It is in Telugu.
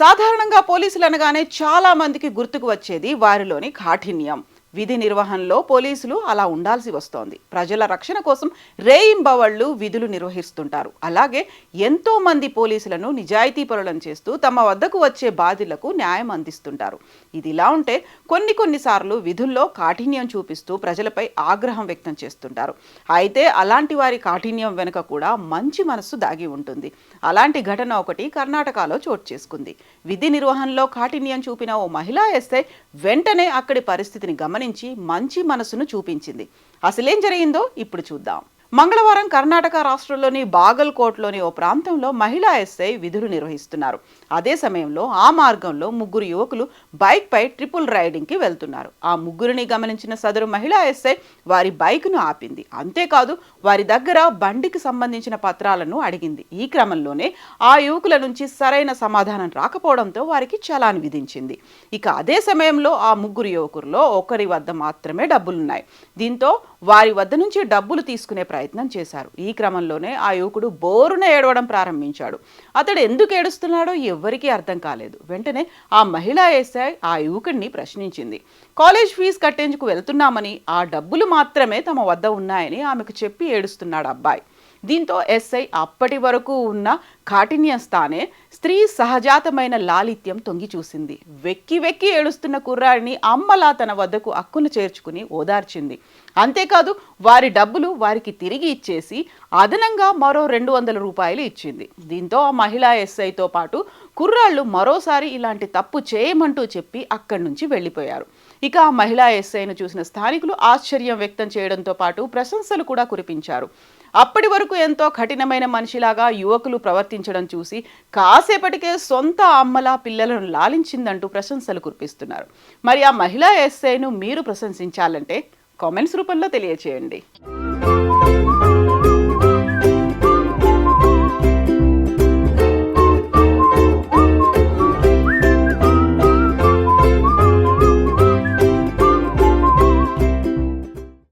సాధారణంగా పోలీసులు అనగానే చాలా మందికి గుర్తుకు వచ్చేది వారిలోని కాఠిన్యం. విధి నిర్వహణలో పోలీసులు అలా ఉండాల్సి వస్తోంది. ప్రజల రక్షణ కోసం రేయింబవళ్ళు విధులు నిర్వహిస్తుంటారు. అలాగే ఎంతో మంది పోలీసులను నిజాయితీ పరులను చేస్తూ తమ వద్దకు వచ్చే బాధితులకు న్యాయం అందిస్తుంటారు. ఇది ఇలా ఉంటే కొన్ని కొన్నిసార్లు విధుల్లో కాఠిన్యం చూపిస్తూ ప్రజలపై ఆగ్రహం వ్యక్తం చేస్తుంటారు. అయితే అలాంటి వారి కాఠిన్యం వెనుక కూడా మంచి మనస్సు దాగి ఉంటుంది. అలాంటి ఘటన ఒకటి కర్ణాటకలో చోటు చేసుకుంది. విధి నిర్వహణలో కాఠిన్యం చూపిన ఓ మహిళా ఎస్ఐ వెంటనే అక్కడి పరిస్థితిని గమనించి మంచి మనసును చూపించింది. అసలేం జరిగిందో ఇప్పుడు చూద్దాం. మంగళవారం కర్ణాటక రాష్ట్రంలోని బాగల్కోట్లోని ఓ ప్రాంతంలో మహిళా ఎస్ఐ విధులు నిర్వహిస్తున్నారు. అదే సమయంలో ఆ మార్గంలో ముగ్గురు యువకులు బైక్పై ట్రిపుల్ రైడింగ్కి వెళ్తున్నారు. ఆ ముగ్గురిని గమనించిన సదరు మహిళా ఎస్ఐ వారి బైక్ను ఆపింది. అంతేకాదు వారి దగ్గర బండికి సంబంధించిన పత్రాలను అడిగింది. ఈ క్రమంలోనే ఆ యువకుల నుంచి సరైన సమాధానం రాకపోవడంతో వారికి చలాన్ విధించింది. ఇక అదే సమయంలో ఆ ముగ్గురు యువకుల్లో ఒకరి వద్ద మాత్రమే డబ్బులున్నాయి. దీంతో వారి వద్ద నుంచి డబ్బులు తీసుకునే ప్రయత్నం ప్రయత్నం చేశారు. ఈ క్రమంలోనే ఆ యువకుడు బోరున ఏడవడం ప్రారంభించాడు. అతడు ఎందుకు ఏడుస్తున్నాడో ఎవ్వరికీ అర్థం కాలేదు. వెంటనే ఆ మహిళా ఎస్ఐ ఆ యువకుడిని ప్రశ్నించింది. కాలేజ్ ఫీజు కట్టేందుకు వెళ్తున్నామని ఆ డబ్బులు మాత్రమే తమ వద్ద ఉన్నాయని ఆమెకు చెప్పి ఏడుస్తున్నాడు అబ్బాయి. దీంతో ఎస్ఐ అప్పటి వరకు ఉన్న కాఠిన్య స్థానే స్త్రీ సహజాతమైన లాలిత్యం తొంగి చూసింది. వెక్కి వెక్కి ఏడుస్తున్న కుర్రాడిని అమ్మలా తన వద్దకు అక్కును చేర్చుకుని ఓదార్చింది. అంతేకాదు వారి డబ్బులు వారికి తిరిగి ఇచ్చేసి అదనంగా మరో రెండు వందల రూపాయలు ఇచ్చింది. దీంతో ఆ మహిళా ఎస్ఐతో పాటు కుర్రాళ్ళు మరోసారి ఇలాంటి తప్పు చేయమంటూ చెప్పి అక్కడి నుంచి వెళ్ళిపోయారు. ఇక ఆ మహిళా ఎస్ఐను చూసిన స్థానికులు ఆశ్చర్యం వ్యక్తం చేయడంతో పాటు ప్రశంసలు కూడా కురిపించారు. అప్పటి వరకు ఎంతో కఠినమైన మనిషిలాగా యువకులు ప్రవర్తించడం చూసి కాసేపటికే సొంత అమ్మలా పిల్లలను లాలించిందంటూ ప్రశంసలు కురిపిస్తున్నారు. మరి ఆ మహిళా ఎస్ఐను మీరు ప్రశంసించాలంటే కామెంట్స్ రూపంలో తెలియచేయండి.